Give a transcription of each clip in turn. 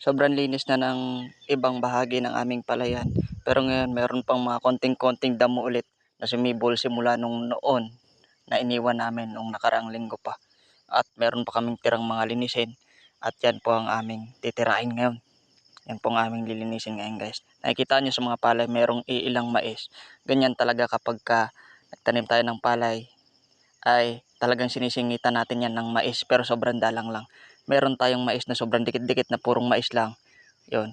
sobrang linis na ng ibang bahagi ng aming palayan. Pero ngayon, meron pang mga konting-konting damo ulit na sumibol simula nung noon na iniwan namin nung nakaraang linggo pa. At meron pa kaming tirang mga linisin. At yan po ang aming titirain ngayon. Yan po ang aming lilinisin ngayon guys. Nakikita nyo sa mga palay, merong iilang mais. Ganyan talaga kapag ka nagtanim tayo ng palay, ay talagang sinisingitan natin yan ng mais pero sobrang dalang lang. Meron tayong mais na sobrang dikit-dikit na purong mais lang. Yun.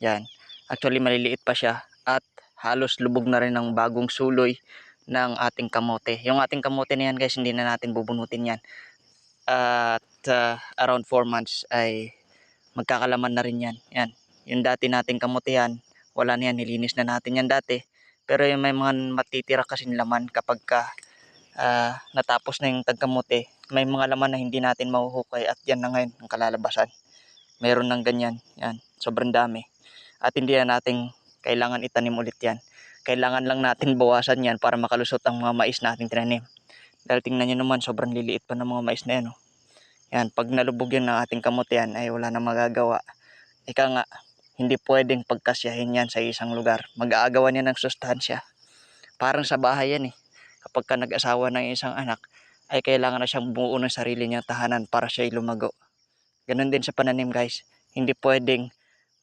Yan. Actually maliliit pa siya at halos lubog na rin ng bagong suloy ng ating kamote. Yung ating kamote na yan guys, hindi na natin bubunutin yan. At uh, around 4 months ay magkakalaman na rin yan. Yan. Yung dati nating kamote yan, wala na yan, nilinis na natin yan dati. Pero yung may mga matitira kasing laman kapag ka ah, natapos na yung tagkamote, may mga laman na hindi natin mahuhukay at yan na ngayon ang kalalabasan. Meron ng ganyan, yan, sobrang dami. At hindi na natin kailangan itanim ulit yan. Kailangan lang natin bawasan yan para makalusot ang mga mais natin tinanim. Dahil tingnan nyo naman, sobrang liliit pa ng mga mais na yan. Oh. Yan, pag nalubog yan ng ating kamote yan, ay wala na magagawa. Ika nga, hindi pwedeng pagkasyahin yan sa isang lugar. Mag-aagawan yan ng sustansya. Parang sa bahay yan eh. Kapag ka nag-asawa ng isang anak, ay kailangan na siyang bumuo ng sarili niyang tahanan para siya lumago. Ganon din sa pananim guys. Hindi pwedeng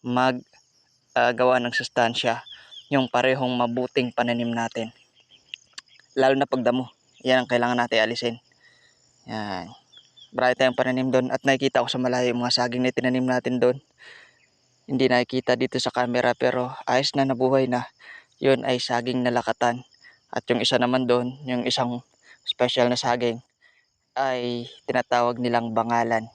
mag-gawa ng sustansya yung parehong mabuting pananim natin. Lalo na pagdamo. Yan ang kailangan natin alisin. Yan. Marami tayong pananim doon at nakikita ko sa malayo yung mga saging na tinanim natin doon. Hindi nakikita dito sa camera pero ayos na nabuhay na. Yun ay saging na lakatan. At yung isa naman doon, yung isang special na saging ay tinatawag nilang bangalan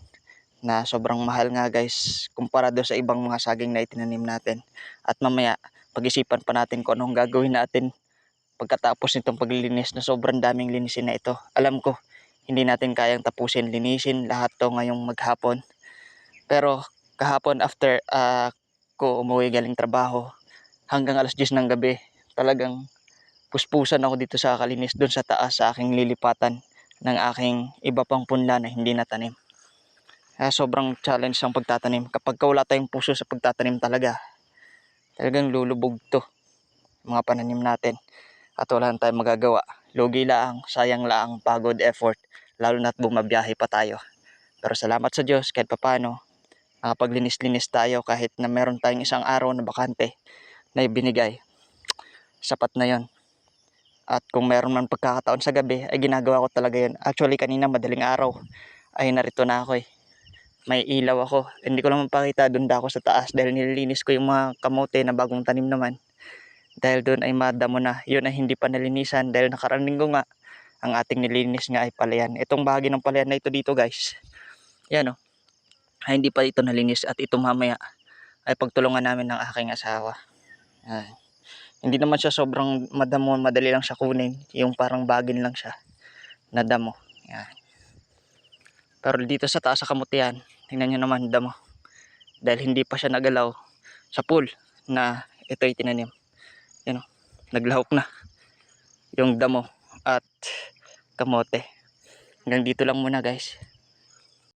na sobrang mahal nga guys kumpara doon sa ibang mga saging na itinanim natin. At mamaya pag-isipan pa natin kung anong gagawin natin pagkatapos nitong paglilinis na sobrang daming linisin na ito. Alam ko, hindi natin kayang tapusin linisin lahat to ngayong maghapon. Pero kahapon after ah, ko umuwi galing trabaho hanggang alas 10 ng gabi talagang puspusan ako dito sa kalinis doon sa taas sa aking lilipatan ng aking iba pang punla na hindi natanim. Kaya sobrang challenge ang pagtatanim. Kapag ka wala tayong puso sa pagtatanim talaga, talagang lulubog to mga pananim natin. At wala tayong magagawa. Lugi lang, sayang lang, pagod, effort. Lalo na't bumabiyahe pa tayo. Pero salamat sa Diyos kahit papano. Nakapaglinis-linis tayo kahit na meron tayong isang araw na bakante na ibinigay. Sapat na yon. At kung meron man pagkakataon sa gabi, ay ginagawa ko talaga yun. Actually, kanina madaling araw ay narito na ako eh. May ilaw ako. Hindi ko lang mapakita, doon ako sa taas dahil nililinis ko yung mga kamote na bagong tanim naman. Dahil doon ay madamo na. Yun ay hindi pa nalinisan dahil nakarang linggo nga ang ating nilinis nga ay palayan. Itong bahagi ng palayan na ito dito guys. Yan o. Ay hindi pa ito nalinis at ito mamaya ay pagtulungan namin ng aking asawa. Yan. Hindi naman siya sobrang madamo, madali lang siya kunin. Yung parang bagin lang siya. Na damo. Yan. Pero dito sa taas sa kamutihan, tingnan nyo naman damo. Dahil hindi pa siya nagalaw sa pool na ito ay tinanim. Yan o, naglahok na. Yung damo at kamote. Hanggang dito lang muna guys.